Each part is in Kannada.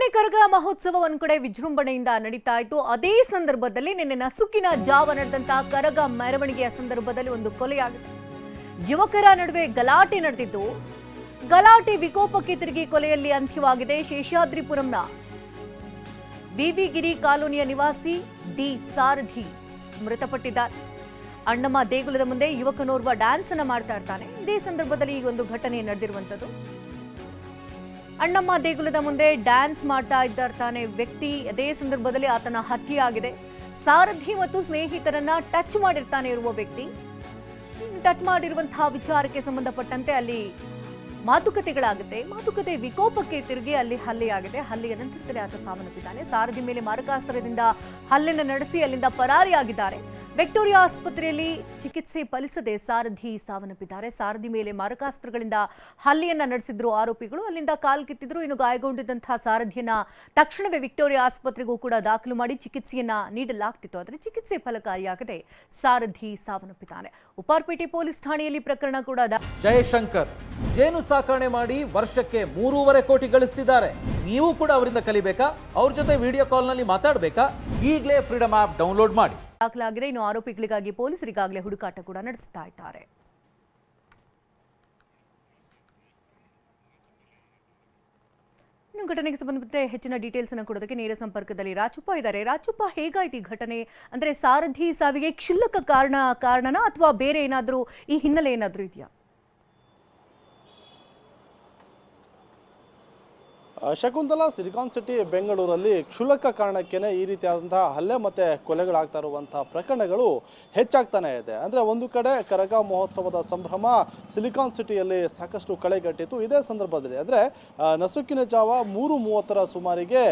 ಹತ್ತನೇ ಕರಗ ಮಹೋತ್ಸವ ಒಂದ್ ಕಡೆ ವಿಜೃಂಭಣೆಯಿಂದ ನಡೀತಾ ಇತ್ತು. ಅದೇ ಸಂದರ್ಭದಲ್ಲಿ ನಿನ್ನೆ ನಸುಕಿನ ಜಾವ ನಡೆದಂತಹ ಕರಗ ಮೆರವಣಿಗೆಯ ಸಂದರ್ಭದಲ್ಲಿ ಒಂದು ಕೊಲೆಯಾಗಿದೆ. ಯುವಕರ ನಡುವೆ ಗಲಾಟೆ ನಡೆದಿದ್ದು, ಗಲಾಟೆ ವಿಕೋಪಕ್ಕೆ ತಿರುಗಿ ಕೊಲೆಯಲ್ಲಿ ಅಂತ್ಯವಾಗಿದೆ. ಶೇಷಾದ್ರಿಪುರಂನ ವಿವಿ ಗಿರಿ ಕಾಲೋನಿಯ ನಿವಾಸಿ ಡಿ ಸಾರಧಿ ಮೃತಪಟ್ಟಿದ್ದಾರೆ. ಅಣ್ಣಮ್ಮ ದೇಗುಲದ ಮುಂದೆ ಯುವಕನೋರ್ವ ಡ್ಯಾನ್ಸ್ ಅನ್ನ ಮಾಡ್ತಾ ಇರ್ತಾನೆ. ಇದೇ ಸಂದರ್ಭದಲ್ಲಿ ಈ ಒಂದು ಘಟನೆ ನಡೆದಿರುವಂತದ್ದು ಅಣ್ಣಮ್ಮ ದೇಗುಲದ ಮುಂದೆ ಡ್ಯಾನ್ಸ್ ಮಾಡ್ತಾ ಇದ್ದಾರ್ತಾನೆ ವ್ಯಕ್ತಿ. ಅದೇ ಸಂದರ್ಭದಲ್ಲಿ ಆತನ ಹತ್ಯೆಯಾಗಿದೆ. ಸಾರಥಿ ಮತ್ತು ಸ್ನೇಹಿತರನ್ನ ಟಚ್ ಮಾಡಿರ್ತಾನೆ ಇರುವ ವ್ಯಕ್ತಿ. ಟಚ್ ಮಾಡಿರುವಂತಹ ವಿಚಾರಕ್ಕೆ ಸಂಬಂಧಪಟ್ಟಂತೆ ಅಲ್ಲಿ ಮಾತುಕತೆಗಳಾಗುತ್ತೆ. ಮಾತುಕತೆ ವಿಕೋಪಕ್ಕೆ ತಿರುಗಿ ಅಲ್ಲಿ ಹಲ್ಲೆಯಾಗಿದೆ. ಹಲ್ಲೆಯ ನಂತರದಲ್ಲಿ ಆತ ಸಾವನ್ನಪ್ಪಿದ್ದಾನೆ. ಸಾರಥಿ ಮೇಲೆ ಮಾರಕಾಸ್ತ್ರದಿಂದ ಹಲ್ಲೆನ ನಡೆಸಿ ಅಲ್ಲಿಂದ ಪರಾರಿಯಾಗಿದ್ದಾರೆ. ವಿಕ್ಟೋರಿಯಾ ಆಸ್ಪತ್ರೆಯಲ್ಲಿ ಚಿಕಿತ್ಸೆ ಫಲಿಸದೆ ಸಾರಥಿ ಸಾವನ್ನಪ್ಪಿದ್ದಾರೆ. ಸಾರಥಿ ಮೇಲೆ ಮಾರಕಾಸ್ತ್ರಗಳಿಂದ ಹಲ್ಲೆಯನ್ನ ನಡೆಸಿದ್ರು ಆರೋಪಿಗಳು. ಅಲ್ಲಿಂದ ಕಾಲ್ ಕಿತ್ತಿದ್ರು. ಇನ್ನು ಗಾಯಗೊಂಡಿದ್ದಂತಹ ಸಾರಥಿಯನ್ನ ತಕ್ಷಣವೇ ವಿಕ್ಟೋರಿಯಾ ಆಸ್ಪತ್ರೆಗೂ ಕೂಡ ದಾಖಲು ಮಾಡಿ ಚಿಕಿತ್ಸೆಯನ್ನ ನೀಡಲಾಗ್ತಿತ್ತು. ಆದರೆ ಚಿಕಿತ್ಸೆ ಫಲಕಾರಿಯಾಗದೆ ಸಾರಥಿ ಸಾವನ್ನಪ್ಪಿದ್ದಾನೆ ಉಪಾರ್ಪೇಟೆ ಪೊಲೀಸ್ ಠಾಣೆಯಲ್ಲಿ ಪ್ರಕರಣ ಕೂಡ ಜಯಶಂಕರ್, ಜೇನು ಸಾಕಣೆ ಮಾಡಿ ವರ್ಷಕ್ಕೆ ಮೂರುವರೆ ಕೋಟಿ ಗಳಿಸ್ತಿದ್ದಾರೆ. ನೀವು ಕೂಡ ಅವರಿಂದ ಕಲಿಬೇಕಾ? ಅವ್ರ ಜೊತೆ ವಿಡಿಯೋ ಕಾಲ್ನಲ್ಲಿ ಮಾತಾಡಬೇಕಾ? ಈಗಲೇ ಫ್ರೀಡಮ್ ಆಪ್ ಡೌನ್ಲೋಡ್ ಮಾಡಿ. ದಾಖಲಾಗಿದೆ. ಇನ್ನು ಆರೋಪಿಗಳಿಗಾಗಿ ಪೊಲೀಸರಿಗಾಗಲೇ ಹುಡುಕಾಟ ಕೂಡ ನಡೆಸ್ತಾ ಇದ್ದಾರೆ. ಇನ್ನು ಘಟನೆಗೆ ಸಂಬಂಧಪಟ್ಟ ಹೆಚ್ಚಿನ ಡೀಟೇಲ್ಸ್ ಅನ್ನು ಕೊಡೋದಕ್ಕೆ ನೇರ ಸಂಪರ್ಕದಲ್ಲಿ ರಾಚುಪ್ಪ ಇದ್ದಾರೆ. ರಾಚುಪ್ಪ ಹೇಗಾಯ್ತು ಈ ಘಟನೆ? ಅಂದ್ರೆ ಸಾರಥಿ ಸಾವಿಗೆ ಕ್ಷುಲ್ಲಕ ಕಾರಣ, ಕಾರಣನ ಅಥವಾ ಬೇರೆ ಏನಾದರೂ ಈ ಹಿನ್ನೆಲೆ ಏನಾದರೂ ಇದೆಯಾ? ಶಕುಂತಲಾ, ಸಿಲಿಕಾನ್ ಸಿಟಿ, ಬೆಂಗಳೂರಲ್ಲಿ ಕ್ಷುಲಕ ಕಾರಣಕ್ಕೇನೆ ಈ ರೀತಿಯಾದಂತಹ ಹಲ್ಲೆ ಮತ್ತೆ ಕೊಲೆಗಳಾಗ್ತಾ ಇರುವಂತಹ ಪ್ರಕರಣಗಳು ಹೆಚ್ಚಾಗ್ತಾನೆ ಇದೆ. ಅಂದ್ರೆ ಒಂದು ಕಡೆ ಕರಗ ಮಹೋತ್ಸವದ ಸಂಭ್ರಮ ಸಿಲಿಕಾನ್ ಸಿಟಿಯಲ್ಲಿ ಸಾಕಷ್ಟು ಕಳೆಗಟ್ಟಿತ್ತು. ಇದೇ ಸಂದರ್ಭದಲ್ಲಿ ಅಂದ್ರೆ ನಸುಕಿನ ಜಾವ ಮೂರು ಮೂವತ್ತರ ಸುಮಾರಿಗೆ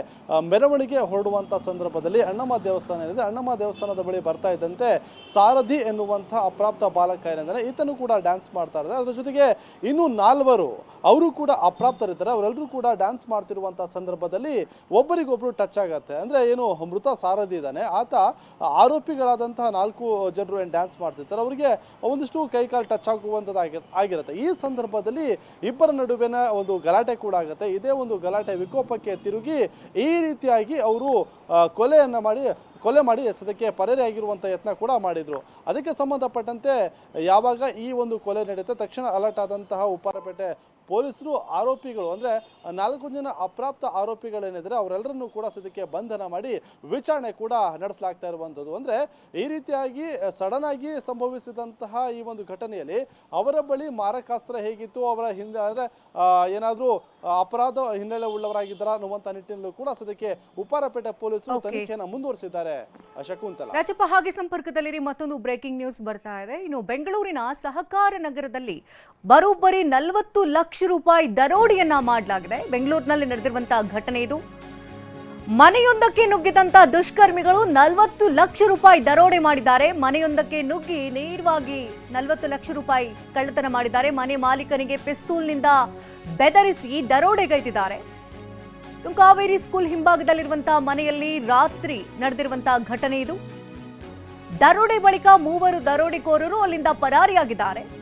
ಮೆರವಣಿಗೆ ಹೊರಡುವಂಥ ಸಂದರ್ಭದಲ್ಲಿ ಅಣ್ಣಮ್ಮ ದೇವಸ್ಥಾನ ಏನಿದೆ, ಅಣ್ಣಮ್ಮ ದೇವಸ್ಥಾನದ ಬಳಿ ಬರ್ತಾ ಇದ್ದಂತೆ ಸಾರಧಿ ಎನ್ನುವಂಥ ಅಪ್ರಾಪ್ತ ಬಾಲಕ ಏನೆಂದರೆ, ಈತನು ಕೂಡ ಡ್ಯಾನ್ಸ್ ಮಾಡ್ತಾ ಇದ್ದಾರೆ. ಅದರ ಜೊತೆಗೆ ಇನ್ನೂ ನಾಲ್ವರು, ಅವರು ಕೂಡ ಅಪ್ರಾಪ್ತರಿದ್ದಾರೆ. ಅವರೆಲ್ಲರೂ ಕೂಡ ಡ್ಯಾನ್ಸ್ ಮಾಡ್ತಿರುವಂಥ ಸಂದರ್ಭದಲ್ಲಿ ಒಬ್ಬರಿಗೊಬ್ರು ಟಚ್ ಆಗತ್ತೆ. ಅಂದರೆ ಏನು ಮೃತ ಸಾರಥಿ ಇದ್ದಾನೆ. ಆತ ಆರೋಪಿಗಳಾದಂತಹ ನಾಲ್ಕು ಜನರು ಏನು ಡ್ಯಾನ್ಸ್ ಮಾಡ್ತಿರ್ತಾರೆ. ಅವರಿಗೆ ಒಂದಿಷ್ಟು ಕೈಕಾಲು ಟಚ್ ಆಗುವಂಥದ್ದು ಆಗಿ, ಆಗಿರುತ್ತೆ. ಈ ಸಂದರ್ಭದಲ್ಲಿ ಇಬ್ಬರ ನಡುವಿನ ಒಂದು ಗಲಾಟೆ ಕೂಡ ಆಗುತ್ತೆ. ಇದೇ ಒಂದು ಗಲಾಟೆ ವಿಕೋಪಕ್ಕೆ ತಿರುಗಿ ಈ ರೀತಿಯಾಗಿ ಅವರು ಕೊಲೆಯನ್ನು ಮಾಡಿ, ಕೊಲೆ ಮಾಡಿ ಸದ್ಯಕ್ಕೆ ಪರಾರಿಯಾಗಿರುವಂಥ ಯತ್ನ ಕೂಡ ಮಾಡಿದರು. ಅದಕ್ಕೆ ಸಂಬಂಧಪಟ್ಟಂತೆ ಯಾವಾಗ ಈ ಒಂದು ಕೊಲೆ ನಡೆಯುತ್ತೆ ತಕ್ಷಣ ಅಲರ್ಟ್ ಆದಂತಹ ಉಪ್ಪಾರಪೇಟೆ ಪೊಲೀಸರು ಆರೋಪಿಗಳು ಅಂದರೆ ನಾಲ್ಕು ಜನ ಅಪ್ರಾಪ್ತ ಆರೋಪಿಗಳೇನಿದ್ರೆ ಅವರೆಲ್ಲರನ್ನೂ ಕೂಡ ಸದ್ಯಕ್ಕೆ ಬಂಧನ ಮಾಡಿ ವಿಚಾರಣೆ ಕೂಡ ನಡೆಸಲಾಗ್ತಾ ಇರುವಂಥದ್ದು. ಅಂದರೆ ಈ ರೀತಿಯಾಗಿ ಸಡನ್ ಆಗಿ ಸಂಭವಿಸಿದಂತಹ ಈ ಒಂದು ಘಟನೆಯಲ್ಲಿ ಅವರ ಬಳಿ ಮಾರಕಾಸ್ತ್ರ ಹೇಗಿತ್ತು ಅವರ ಹಿಂದೆ ಅಂದರೆ ಏನಾದರೂ ಅಪರಾಧ ಹಿನ್ನೆಲೆ ಉಳ್ಳವರಾಗಿದ್ದಾರಾ ಅನ್ನುವಂಥ ನಿಟ್ಟಿನಲ್ಲೂ ಕೂಡ ಸದ್ಯಕ್ಕೆ ಉಪ್ಪಾರಪೇಟೆ ಪೊಲೀಸರು ತನಿಖೆಯನ್ನು ಮುಂದುವರಿಸಿದ್ದಾರೆ ಶಕುಂತಲ. ರಾಜಪ್ಪ ಹಾಗೆ ಸಂಪರ್ಕದಲ್ಲಿರಿ ಮತ್ತೊಂದು ಬ್ರೇಕಿಂಗ್ ನ್ಯೂಸ್ ಬರ್ತಾ ಇದೆ. ಇನ್ನು ಬೆಂಗಳೂರಿನ ಸಹಕಾರ ನಗರದಲ್ಲಿ ಬರೋಬ್ಬರಿ ನಲವತ್ತು ಲಕ್ಷ ರೂಪಾಯಿ ದರೋಡೆಯನ್ನ ಮಾಡಲಾಗಿದೆ. ಬೆಂಗಳೂರಿನಲ್ಲಿ ನಡೆದಿರುವಂತಹ ಘಟನೆ ಇದು. ಮನೆಯೊಂದಕ್ಕೆ ನುಗ್ಗಿದಂತ ದುಷ್ಕರ್ಮಿಗಳು ನಲವತ್ತು ಲಕ್ಷ ರೂಪಾಯಿ ದರೋಡೆ ಮಾಡಿದ್ದಾರೆ. ಮನೆಯೊಂದಕ್ಕೆ ನುಗ್ಗಿ ನೇರವಾಗಿ ನಲವತ್ತು ಲಕ್ಷ ರೂಪಾಯಿ ಕಳ್ಳತನ ಮಾಡಿದ್ದಾರೆ. ಮನೆ ಮಾಲೀಕನಿಗೆ ಪಿಸ್ತೂಲ್ನಿಂದ ಬೆದರಿಸಿ ದರೋಡೆಗೈದಿದ್ದಾರೆ ತುಂಕಾವೇರಿ ಕಾವೇರಿ ಸ್ಕೂಲ್ ಹಿಂಭಾಗದಲ್ಲಿರುವಂತಹ ಮನೆಯಲ್ಲಿ ರಾತ್ರಿ ನಡೆದಿರುವಂತಹ ಘಟನೆ ಇದು. ದರೋಡೆ ಬಳಿಕ ಮೂವರು ದರೋಡೆಕೋರರು ಅಲ್ಲಿಂದ ಪರಾರಿಯಾಗಿದ್ದಾರೆ.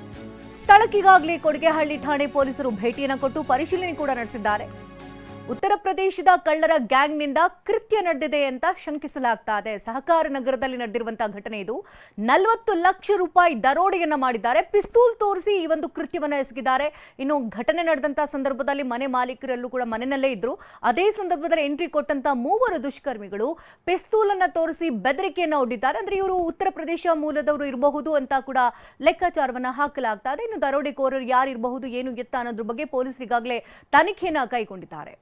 ಸ್ಥಳಕ್ಕೀಗಾಗಲೇ ಕೊಡಿಗೆಹಳ್ಳಿ ಠಾಣೆ ಪೊಲೀಸರು ಭೇಟಿಯನ್ನು ಕೊಟ್ಟು ಪರಿಶೀಲನೆ ಕೂಡ ನಡೆಸಿದ್ದಾರೆ. ಉತ್ತರ ಪ್ರದೇಶದ ಕಳ್ಳರ ಗ್ಯಾಂಗ್ನಿಂದ ಕೃತ್ಯ ನಡೆದಿದೆ ಅಂತ ಶಂಕಿಸಲಾಗ್ತಾ ಇದೆ. ಸಹಕಾರ ನಗರದಲ್ಲಿ ನಡೆದಿರುವಂತಹ ಘಟನೆ ಇದು. ನಲವತ್ತು ಲಕ್ಷ ರೂಪಾಯಿ ದರೋಡೆಯನ್ನ ಮಾಡಿದ್ದಾರೆ. ಪಿಸ್ತೂಲ್ ತೋರಿಸಿ ಈ ಒಂದು ಕೃತ್ಯವನ್ನು ಎಸಗಿದ್ದಾರೆ. ಇನ್ನು ಘಟನೆ ನಡೆದಂತಹ ಸಂದರ್ಭದಲ್ಲಿ ಮನೆ ಮಾಲೀಕರೆಲ್ಲೂ ಕೂಡ ಮನೆಯಲ್ಲೇ ಇದ್ರು. ಅದೇ ಸಂದರ್ಭದಲ್ಲಿ ಎಂಟ್ರಿ ಕೊಟ್ಟಂತಹ ಮೂವರು ದುಷ್ಕರ್ಮಿಗಳು ಪಿಸ್ತೂಲ್ ಅನ್ನ ತೋರಿಸಿ ಬೆದರಿಕೆಯನ್ನು ಒಡ್ಡಿದ್ದಾರೆ. ಅಂದ್ರೆ ಇವರು ಉತ್ತರ ಪ್ರದೇಶ ಮೂಲದವರು ಇರಬಹುದು ಅಂತ ಕೂಡ ಲೆಕ್ಕಾಚಾರವನ್ನು ಹಾಕಲಾಗ್ತಾ ಇದೆ. ಇನ್ನು ದರೋಡೆಕೋರರು ಯಾರಿರಬಹುದು, ಏನು ಎತ್ತ ಅನ್ನೋದ್ರ ಬಗ್ಗೆ ಪೊಲೀಸರಿಗಾಗಲೇ ತನಿಖೆಯನ್ನು ಕೈಗೊಂಡಿದ್ದಾರೆ.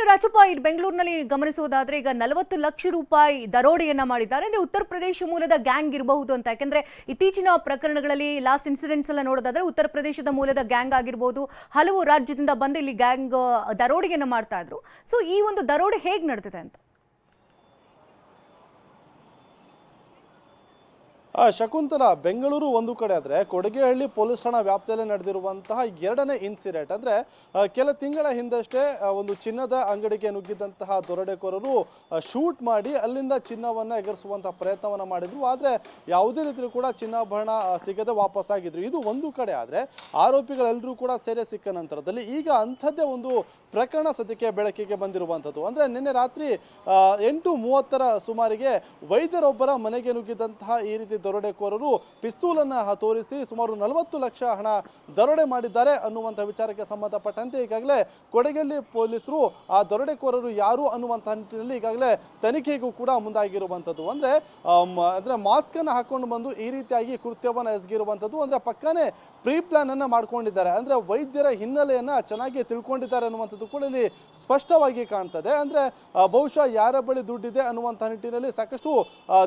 ಇನ್ನು ರಾಜಪ್ಪ ಬೆಂಗಳೂರಿನಲ್ಲಿ ಗಮನಿಸುವುದಾದ್ರೆ ಈಗ ನಲವತ್ತು ಲಕ್ಷ ರೂಪಾಯಿ ದರೋಡೆಯನ್ನ ಮಾಡಿದ್ದಾರೆ. ಅಂದ್ರೆ ಉತ್ತರ ಪ್ರದೇಶ ಮೂಲದ ಗ್ಯಾಂಗ್ ಇರಬಹುದು ಅಂತ. ಯಾಕಂದ್ರೆ ಇತ್ತೀಚಿನ ಪ್ರಕರಣಗಳಲ್ಲಿ ಲಾಸ್ಟ್ ಇನ್ಸಿಡೆಂಟ್ಸ್ ಎಲ್ಲ ನೋಡೋದಾದ್ರೆ ಉತ್ತರ ಪ್ರದೇಶದ ಮೂಲದ ಗ್ಯಾಂಗ್ ಆಗಿರ್ಬೋದು, ಹಲವು ರಾಜ್ಯದಿಂದ ಬಂದು ಇಲ್ಲಿ ಗ್ಯಾಂಗ್ ದರೋಡೆಯನ್ನ ಮಾಡ್ತಾ ಇದ್ರು. ಸೊ ಈ ಒಂದು ದರೋಡೆ ಹೇಗೆ ನಡೆದಿದೆ ಅಂತ? ಶಕುಂತಲ, ಬೆಂಗಳೂರು ಒಂದು ಕಡೆ ಆದರೆ ಕೊಡಗೇಹಳ್ಳಿ ಪೊಲೀಸ್ ಠಾಣಾ ವ್ಯಾಪ್ತಿಯಲ್ಲಿ ನಡೆದಿರುವಂತಹ ಎರಡನೇ ಇನ್ಸಿಡೆಂಟ್ ಅಂದರೆ ಕೆಲ ತಿಂಗಳ ಹಿಂದಷ್ಟೇ ಒಂದು ಚಿನ್ನದ ಅಂಗಡಿಗೆ ನುಗ್ಗಿದ್ದಂತಹ ದೊರಡೆಕೋರರು ಶೂಟ್ ಮಾಡಿ ಅಲ್ಲಿಂದ ಚಿನ್ನವನ್ನು ಎಗರಿಸುವಂತಹ ಪ್ರಯತ್ನವನ್ನು ಮಾಡಿದ್ರು. ಆದರೆ ಯಾವುದೇ ರೀತಿಯಲ್ಲೂ ಕೂಡ ಚಿನ್ನಾಭರಣ ಸಿಗದೆ ವಾಪಸ್ ಆಗಿದ್ರು ಇದು ಒಂದು ಕಡೆ ಆದರೆ ಆರೋಪಿಗಳೆಲ್ಲರೂ ಕೂಡ ಸೆರೆ ಸಿಕ್ಕ ನಂತರದಲ್ಲಿ ಈಗ ಅಂಥದ್ದೇ ಒಂದು ಪ್ರಕರಣ ಸದ್ಯಕ್ಕೆ ಬೆಳಕಿಗೆ ಬಂದಿರುವಂಥದ್ದು. ಅಂದರೆ ನಿನ್ನೆ ರಾತ್ರಿ ಎಂಟು ಮೂವತ್ತರ ಸುಮಾರಿಗೆ ವೈದ್ಯರೊಬ್ಬರ ಮನೆಗೆ ನುಗ್ಗಿದಂತಹ ಈ ರೀತಿ ದರೋಡೆಕೋರರು ಪಿಸ್ತೂಲನ್ನು ತೋರಿಸಿ ಸುಮಾರು ನಲವತ್ತು ಲಕ್ಷ ಹಣ ದರೋಡೆ ಮಾಡಿದ್ದಾರೆ ಅನ್ನುವಂಥ ವಿಚಾರಕ್ಕೆ ಸಂಬಂಧಪಟ್ಟಂತೆ ಈಗಾಗಲೇ ಕೊಡಗಲ್ಲಿ ಪೊಲೀಸರು ಆ ದರೋಡೆಕೋರರು ಯಾರು ಅನ್ನುವಂಥ ನಿಟ್ಟಿನಲ್ಲಿ ಈಗಾಗಲೇ ತನಿಖೆಗೂ ಕೂಡ ಮುಂದಾಗಿರುವಂಥದ್ದು. ಅಂದರೆ ಅಂದರೆ ಮಾಸ್ಕನ್ನು ಹಾಕೊಂಡು ಬಂದು ಈ ರೀತಿಯಾಗಿ ಕೃತ್ಯವನ್ನು ಎಸಗಿರುವಂಥದ್ದು. ಅಂದರೆ ಪಕ್ಕನೇ ಪ್ರೀ ಪ್ಲಾನನ್ನು ಮಾಡ್ಕೊಂಡಿದ್ದಾರೆ. ಅಂದರೆ ವೈದ್ಯರ ಹಿನ್ನೆಲೆಯನ್ನು ಚೆನ್ನಾಗಿ ತಿಳ್ಕೊಂಡಿದ್ದಾರೆ ಅನ್ನುವಂಥದ್ದು ಕೂಡ ಇಲ್ಲಿ ಸ್ಪಷ್ಟವಾಗಿ ಕಾಣ್ತದೆ. ಅಂದರೆ ಬಹುಶಃ ಯಾರ ಬಳಿ ದುಡ್ಡಿದೆ ಅನ್ನುವಂಥ ನಿಟ್ಟಿನಲ್ಲಿ ಸಾಕಷ್ಟು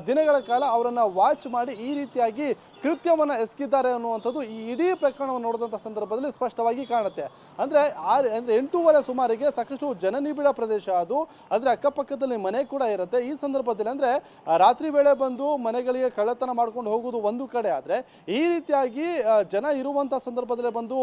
ದಿನಗಳ ಕಾಲ ಅವರನ್ನು ವಾಚ್ ಮಾಡಿ ಈ ರೀತಿಯಾಗಿ ಕೃತ್ಯವನ್ನು ಎಸಗಿದ್ದಾರೆ ಅನ್ನುವಂಥದ್ದು ಈ ಇಡೀ ಪ್ರಕರಣವನ್ನು ನೋಡಿದಂಥ ಸಂದರ್ಭದಲ್ಲಿ ಸ್ಪಷ್ಟವಾಗಿ ಕಾಣುತ್ತೆ. ಅಂದರೆ ಆರು ಅಂದರೆ ಎಂಟೂವರೆ ಸುಮಾರಿಗೆ ಸಾಕಷ್ಟು ಜನನಿಬಿಡ ಪ್ರದೇಶ ಅದು. ಅಂದರೆ ಅಕ್ಕಪಕ್ಕದಲ್ಲಿ ಮನೆ ಕೂಡ ಇರುತ್ತೆ. ಈ ಸಂದರ್ಭದಲ್ಲಿ ಅಂದರೆ ರಾತ್ರಿ ವೇಳೆ ಬಂದು ಮನೆಗಳಿಗೆ ಕಳ್ಳತನ ಮಾಡ್ಕೊಂಡು ಹೋಗೋದು ಒಂದು ಕಡೆ ಆದರೆ, ಈ ರೀತಿಯಾಗಿ ಜನ ಇರುವಂಥ ಸಂದರ್ಭದಲ್ಲಿ ಬಂದು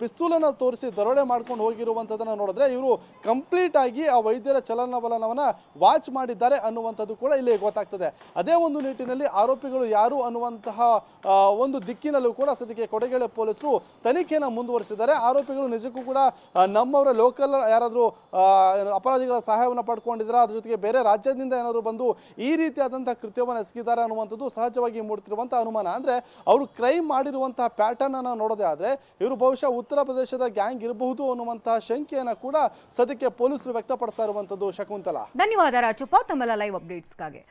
ಪಿಸ್ತೂಲನ್ನು ತೋರಿಸಿ ದರೋಡೆ ಮಾಡ್ಕೊಂಡು ಹೋಗಿರುವಂಥದ್ದನ್ನು ನೋಡಿದ್ರೆ ಇವರು ಕಂಪ್ಲೀಟ್ ಆಗಿ ಆ ವೈದ್ಯರ ಚಲನವಲನವನ್ನು ವಾಚ್ ಮಾಡಿದ್ದಾರೆ ಅನ್ನುವಂಥದ್ದು ಕೂಡ ಇಲ್ಲಿ ಗೊತ್ತಾಗ್ತದೆ. ಅದೇ ಒಂದು ನಿಟ್ಟಿನಲ್ಲಿ ಆರೋಪಿಗಳು ಯಾರು ಅನ್ನುವಂತಹ ಆ, ಒಂದು ದಿಕ್ಕಿನಲ್ಲೂ ಕೂಡ ಸದ್ಯಕ್ಕೆ ಕೊಡಗೇಳೆ ಪೊಲೀಸರು ತನಿಖೆಯನ್ನು ಮುಂದುವರಿಸಿದ್ದಾರೆ. ಆರೋಪಿಗಳು ನಿಜಕ್ಕೂ ಕೂಡ ನಮ್ಮವರ ಲೋಕಲ್ ಯಾರಾದರೂ ಅಪರಾಧಿಗಳ ಸಹಾಯವನ್ನು ಪಡ್ಕೊಂಡಿದ್ದಾರೆ? ಅದ್ರ ಜೊತೆಗೆ ಬೇರೆ ರಾಜ್ಯದಿಂದ ಏನಾದರೂ ಬಂದು ಈ ರೀತಿಯಾದಂತಹ ಕೃತ್ಯವನ್ನು ಎಸಗಿದ್ದಾರೆ ಅನ್ನುವಂಥದ್ದು ಸಹಜವಾಗಿ ಮೂಡ್ತಿರುವಂಥ ಅನುಮಾನ. ಅಂದರೆ ಅವರು ಕ್ರೈಮ್ ಮಾಡಿರುವಂತಹ ಪ್ಯಾಟರ್ನ್ ಅನ್ನು ನೋಡೋದೇ ಆದರೆ ಇವರು ಬಹುಶಃ ಉತ್ತರ ಪ್ರದೇಶದ ಗ್ಯಾಂಗ್ ಇರಬಹುದು ಅನ್ನುವಂತಹ ಶಂಕೆಯನ್ನು ಕೂಡ ಸದ್ಯಕ್ಕೆ ಪೊಲೀಸರು ವ್ಯಕ್ತಪಡಿಸ್ತಾ ಇರುವಂಥದ್ದು ಶಕುಂತಲಾ. ಧನ್ಯವಾದ ರಾಜುಪ್ಪ ತಮ್ಮೆಲ್ಲ ಲೈವ್ ಅಪ್ಡೇಟ್ಸ್ಗಾಗಿ